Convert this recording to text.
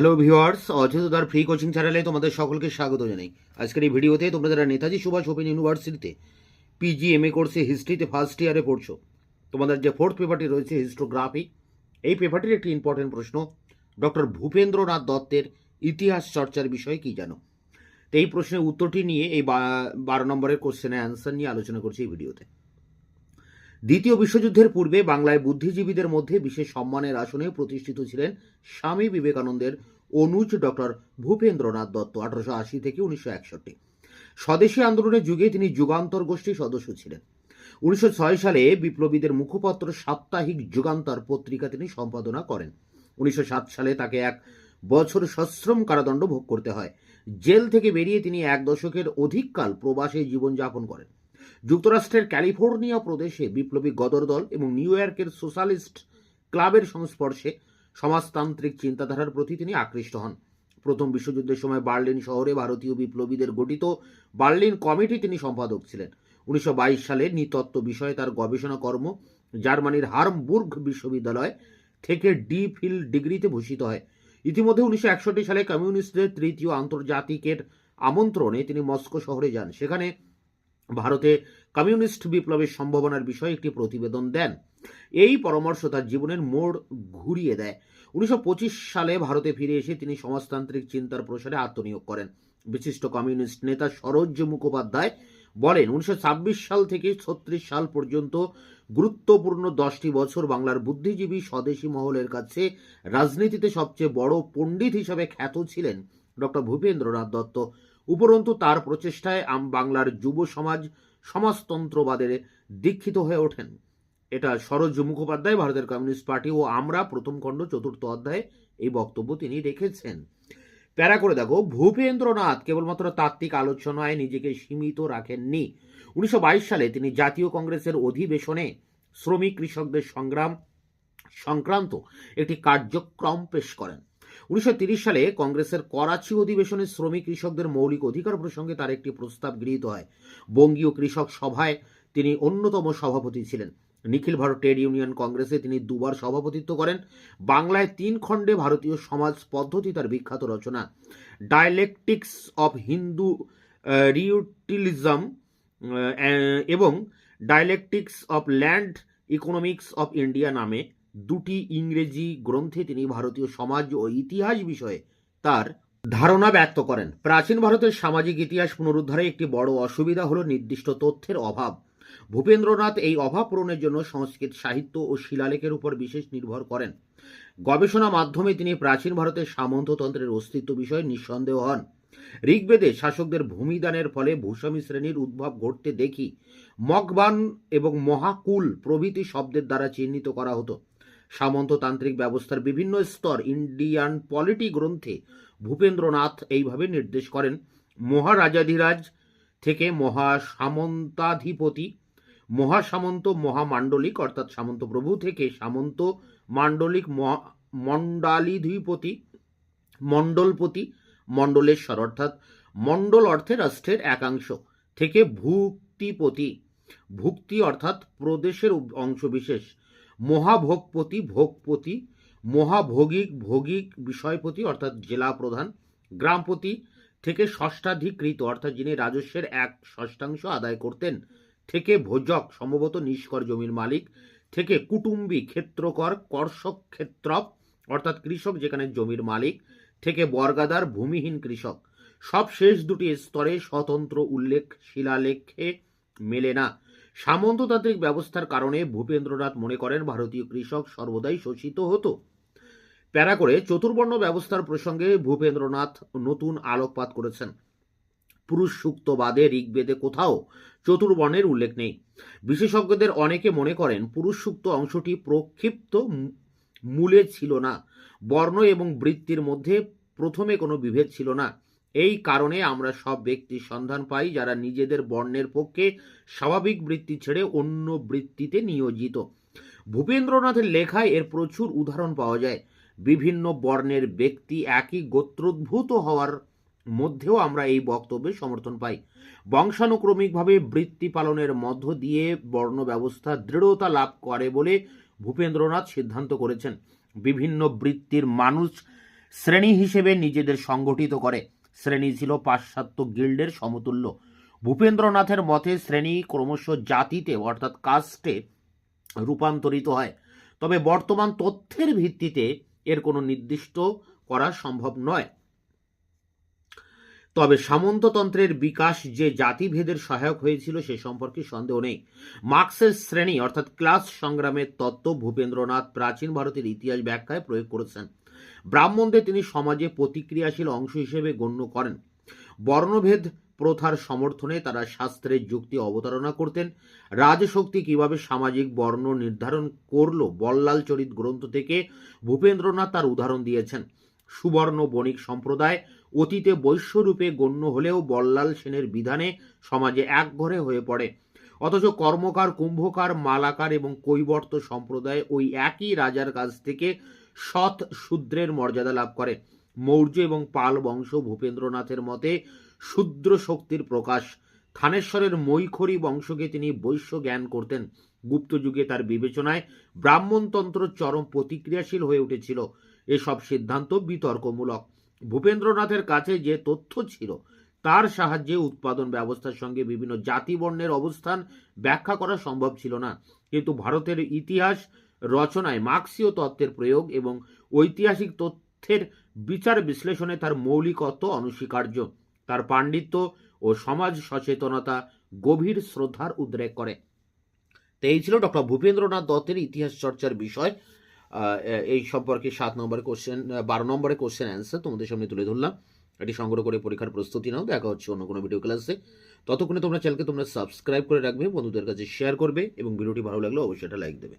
Hello viewers অযোধ্যার free coaching চ্যানেলে তোমাদের সকলকে স্বাগত জানাই। আজকের এই ভিডিওতে তোমরা যারা নেতাজি সুভাষ ওপেন ইউনিভার্সিটিতে পিজি এম এ কোর্সে হিস্ট্রিতে ফার্স্ট ইয়ারে পড়ছো, তোমাদের যে ফোর্থ পেপারটি রয়েছে হিস্টোগ্রাফি এই পেপারটির একটি ইম্পর্টেন্ট প্রশ্ন ডক্টর ভূপেন্দ্রনাথ দত্তের ইতিহাস চর্চার বিষয়ে কি জানো? তো এই প্রশ্নের উত্তরটি নিয়ে এই বারো নম্বরের কোশ্চেনের অ্যান্সার নিয়ে আলোচনা করছি এই ভিডিওতে দ্বিতীয় বিশ্বযুদ্ধের পূর্বে বাংলায় বুদ্ধিজীবীদের মধ্যে বিশেষ সম্মানের আসনে প্রতিষ্ঠিত ছিলেন স্বামী বিবেকানন্দের অনুজ ডক্টর ভূপেন্দ্রনাথ দত্ত, আঠারোশো আশি থেকে উনিশশো একষট্টি। স্বদেশী আন্দোলনের যুগে তিনি যুগান্তর গোষ্ঠীর সদস্য ছিলেন। উনিশশো ছয় সালে বিপ্লবীদের মুখপত্র সাপ্তাহিক যুগান্তর পত্রিকা তিনি সম্পাদনা করেন। উনিশশো সাত সালে তাকে এক বছর সশ্রম কারাদণ্ড ভোগ করতে হয়। জেল থেকে বেরিয়ে তিনি এক দশকের অধিককাল প্রবাসে জীবনযাপন করেন। যুক্তরাষ্ট্রের ক্যালিফোর্নিয়া প্রদেশে বিপ্লবী গদর দল এবং নিউ ইয়র্কের সোশ্যালিস্ট ক্লাবের সংস্পর্শে সমাজতান্ত্রিক চিন্তাধারার প্রতি তিনি আকৃষ্ট হন। প্রথম বিশ্বযুদ্ধের সময় বার্লিন শহরে ভারতীয় বিপ্লবীদের গঠিত বার্লিন কমিটি তিনি সম্পাদক ছিলেন। উনিশশো বাইশ সালে নৃতত্ত্ব বিষয়ে তার গবেষণা কর্ম জার্মানির হার্মবুর্গ বিশ্ববিদ্যালয় থেকে ডি ফিল ডিগ্রিতে ভূষিত হয়। ইতিমধ্যে উনিশশো একষট্টি সালে কমিউনিস্টদের তৃতীয় আন্তর্জাতিকের আমন্ত্রণে তিনি মস্কো শহরে যান। সেখানে ভারতে কমিউনিস্ট বিপ্লবের সম্ভাবনার বিষয়ে একটি প্রতিবেদন দেন। এই পরামর্শ তার জীবনের মোড় ঘুরিয়ে দেয়। উনিশশো পঁচিশ সালে ভারতে ফিরে এসে তিনি সমাজতান্ত্রিক চিন্তার প্রসারে আত্মনিয়োগ করেন। বিশিষ্ট কমিউনিস্ট নেতা সরোজ মুখোপাধ্যায় বলেন, উনিশশো ছাব্বিশ সাল থেকে ছত্রিশ সাল পর্যন্ত গুরুত্বপূর্ণ দশটি বছর বাংলার বুদ্ধিজীবী স্বদেশী মহলের কাছে রাজনীতিতে সবচেয়ে বড় পণ্ডিত হিসাবে খ্যাত ছিলেন ডক্টর ভূপেন্দ্রনাথ দত্ত। উপরন্তু তার প্রচেষ্টায় আম বাংলার যুব সমাজ সমাজতন্ত্রবাদের দীক্ষিত হয়ে ওঠেন। এটা সরোজ মুখোপাধ্যায়, ভারতের কমিউনিস্ট পার্টি ও আমরা প্রথম খণ্ড, চতুর্থ অধ্যায়ে এই বক্তব্য তিনি রেখেছেন। প্যারা করে দেখো, ভূপেন্দ্রনাথ কেবলমাত্র তাত্ত্বিক আলোচনায় নিজেকে সীমিত রাখেননি। উনিশশো বাইশ সালে তিনি জাতীয় কংগ্রেসের অধিবেশনে শ্রমিক কৃষকদের সংগ্রাম সংক্রান্ত একটি কার্যক্রম পেশ করেন। উনিশশো সালে কংগ্রেসের করাচি অধিবেশনে শ্রমিক কৃষকদের মৌলিক অধিকার প্রসঙ্গে তার একটি প্রস্তাব গৃহীত হয়। বঙ্গীয় কৃষক সভায় তিনি অন্যতম সভাপতি ছিলেন। নিখিল ভারত ট্রেড ইউনিয়ন কংগ্রেসে তিনি দুবার সভাপতিত্ব করেন। বাংলায় তিন খণ্ডে ভারতীয় সমাজ পদ্ধতি তার বিখ্যাত রচনা। ডায়ালেকটিক্স অফ হিন্দু রিউটিলিজম এবং dialectics of land economics of India নামে দুটি ইংরেজি গ্রন্থে তিনি ভারতীয় সমাজ ও ইতিহাস বিষয়ে তার ধারণা ব্যক্ত করেন। প্রাচীন ভারতের সামাজিক ইতিহাস পুনরুদ্ধারে একটি বড় অসুবিধা হল নির্দিষ্ট তথ্যের অভাব। ভূপেন্দ্রনাথ এই অভাব পূরণের জন্য সংস্কৃত সাহিত্য ও শিলালেখের উপর বিশেষ নির্ভর করেন। গবেষণা মাধ্যমে তিনি প্রাচীন ভারতের সামন্ততন্ত্রের অস্তিত্ব বিষয়ে নিঃসন্দেহ হন। ঋগ্বেদে শাসকদের ভূমিদানের ফলে ভূস্বামী শ্রেণির উদ্ভব ঘটতে দেখি মগবান এবং মহাকুল প্রভৃতি শব্দের দ্বারা চিহ্নিত করা হতো। সামন্ততান্ত্রিক ব্যবস্থার বিভিন্ন স্তর ইন্ডিয়ান পলিটি গ্রন্থে ভূপেন্দ্রনাথ এইভাবে নির্দেশ করেন, মহারাজাধিরাজ থেকে মহাসামন্তাধিপতি, মহাসামন্ত মহামাণ্ডলিক অর্থাৎ সামন্ত প্রভু থেকে সামন্ত মাণ্ডলিক মণ্ডালিধিপতি, মণ্ডলপতি, মণ্ডলেশ্বর অর্থাৎ মণ্ডল অর্থে রাষ্ট্রের একাংশ থেকে ভুক্তিপতি। ভুক্তি অর্থাৎ প্রদেশের অংশবিশেষ। মহাভোগপতি, ভোগপতি, মহাভোগিক, ভোগিক বিষয়পতি, অর্থাৎ জেলা প্রধান, গ্রামপতি থেকে ষষ্ঠাধিকৃত, অর্থাৎ যিনি রাজস্বের এক ষষ্ঠাংশ আদায় করতেন, থেকে ভোজক, সম্ভবত নিষ্কর জমির মালিক, থেকে কুটুম্বী, ক্ষেত্রকর, কর্ষক ক্ষেত্রপ অর্থাৎ কৃষক যেখানে জমির মালিক, থেকে বর্গাদার ভূমিহীন কৃষক। সব শেষ দুটি স্তরে স্বতন্ত্র উল্লেখ, শিলালেখে মেলে না। সামন্ততান্ত্রিক ব্যবস্থার কারণে ভূপেন্দ্রনাথ মনে করেন ভারতীয় কৃষক সর্বদাই শোষিত হতো। প্যারা করে চতুর্বর্ণ ব্যবস্থার প্রসঙ্গে ভূপেন্দ্রনাথ নতুন আলোকপাত করেছেন। পুরুষ সুক্তবাদে ঋগ্বেদে কোথাও চতুর্বর্ণের উল্লেখ নেই। বিশেষজ্ঞদের অনেকে মনে করেন পুরুষ সুক্ত অংশটি প্রক্ষিপ্ত মূলে ছিল না। বর্ণ এবং বৃত্তির মধ্যে প্রথমে কোনো বিভেদ ছিল না। এই কারণে আমরা সব ব্যক্তির সন্ধান পাই যারা নিজেদের বর্ণের পক্ষে স্বাভাবিক বৃত্তি ছেড়ে অন্য বৃত্তিতে নিয়োজিত। ভূপেন্দ্রনাথের লেখায় এর প্রচুর উদাহরণ পাওয়া যায়। বিভিন্ন বর্ণের ব্যক্তি একই গোত্রোদ্ভূত হওয়ার মধ্যেও আমরা এই বক্তব্যে সমর্থন পাই। বংশানুক্রমিকভাবে বৃত্তি পালনের মধ্য দিয়ে বর্ণ ব্যবস্থা দৃঢ়তা লাভ করে বলে ভূপেন্দ্রনাথ সিদ্ধান্ত করেছেন। বিভিন্ন বৃত্তির মানুষ শ্রেণি হিসেবে নিজেদের সংগঠিত করে। শ্রেণি ছিল পাশ্চাত্য গিল্ডের সমতুল্য। ভূপেন্দ্রনাথের মতে শ্রেণি ক্রমশ জাতিতে অর্থাৎ কাস্টে রূপান্তরিত হয়। তবে বর্তমান তথ্যের ভিত্তিতে এর কোনো নির্দিষ্ট করা সম্ভব নয়। তবে সামন্ততন্ত্রের বিকাশ যে জাতিভেদের সহায়ক হয়েছিল সে সম্পর্কে সন্দেহ নেই। মার্ক্সের শ্রেণি, অর্থাৎ ক্লাস সংগ্রামের তত্ত্ব ভূপেন্দ্রনাথ প্রাচীন ভারতের ইতিহাস ব্যাখ্যায় প্রয়োগ করেছেন। ব্রাহ্মণদের তিনি সমাজে প্রতিক্রিয়াশীল অংশ হিসেবে গণ্য করেন। বর্ণভেদ প্রথার সমর্থনে তারা শাস্ত্রের যুক্তি অবতারণা করতেন। রাজশক্তি কীভাবে সামাজিক বর্ণ নির্ধারণ করল বল্লাল চরিত গ্রন্থ থেকে ভূপেন্দ্রনাথ তার উদাহরণ দিয়েছেন। সুবর্ণ বণিক সম্প্রদায় অতীতে বৈশ্যরূপে গণ্য হলেও বল্লাল সেনের বিধানে সমাজে একঘরে হয়ে পড়ে। অথচ কর্মকার, কুম্ভকার, মালাকার এবং কৈবর্ত সম্প্রদায় ওই একই রাজার কাছ থেকে সৎ শূদ্রের মর্যাদা লাভ করে। মৌর্য এবং পাল বংশ ভূপেন্দ্রনাথের মতে শূদ্র শক্তির প্রকাশ। থানেশ্বরের মৈখরি বংশকে তিনি বৈশ্য জ্ঞান করতেন। গুপ্ত যুগে তার বিবেচনায় ব্রাহ্মণতন্ত্র চরম প্রতিক্রিয়াশীল হয়ে উঠেছিল। এসব সিদ্ধান্ত বিতর্কমূলক। ভূপেন্দ্রনাথের কাছে যে তথ্য ছিল, তার সাহায্যে উৎপাদন ব্যবস্থার সঙ্গে বিভিন্ন জাতিবর্ণের অবস্থান ব্যাখ্যা করা সম্ভব ছিল না। কিন্তু ভারতের ইতিহাস রচনায় মার্ক্সীয় তত্ত্বের প্রয়োগ এবং ঐতিহাসিক তথ্যের বিচার বিশ্লেষণে তার মৌলিকত্ব অনস্বীকার্য। তার পাণ্ডিত্য ও সমাজ সচেতনতা গভীর শ্রদ্ধার উদ্রেক করে। তো এই ছিল ডক্টর ভূপেন্দ্রনাথ দত্তের ইতিহাস চর্চার বিষয়। এই সম্পর্কে সাত নম্বরে কোশ্চেন বারো নম্বরে কোশ্চেন অ্যান্সার তোমাদের সামনে তুলে ধরলাম। এটি সংগ্রহ করে পরীক্ষার প্রস্তুতি নাও, দেখা হচ্ছে অন্য কোনো ভিডিও ক্লাসে ততক্ষণে তোমরা চ্যানেলকে তোমরা সাবস্ক্রাইব করে রাখবে, বন্ধুদের কাছে শেয়ার করবে এবং ভিডিওটি ভালো লাগলে অবশ্যই এটা লাইক দেবে।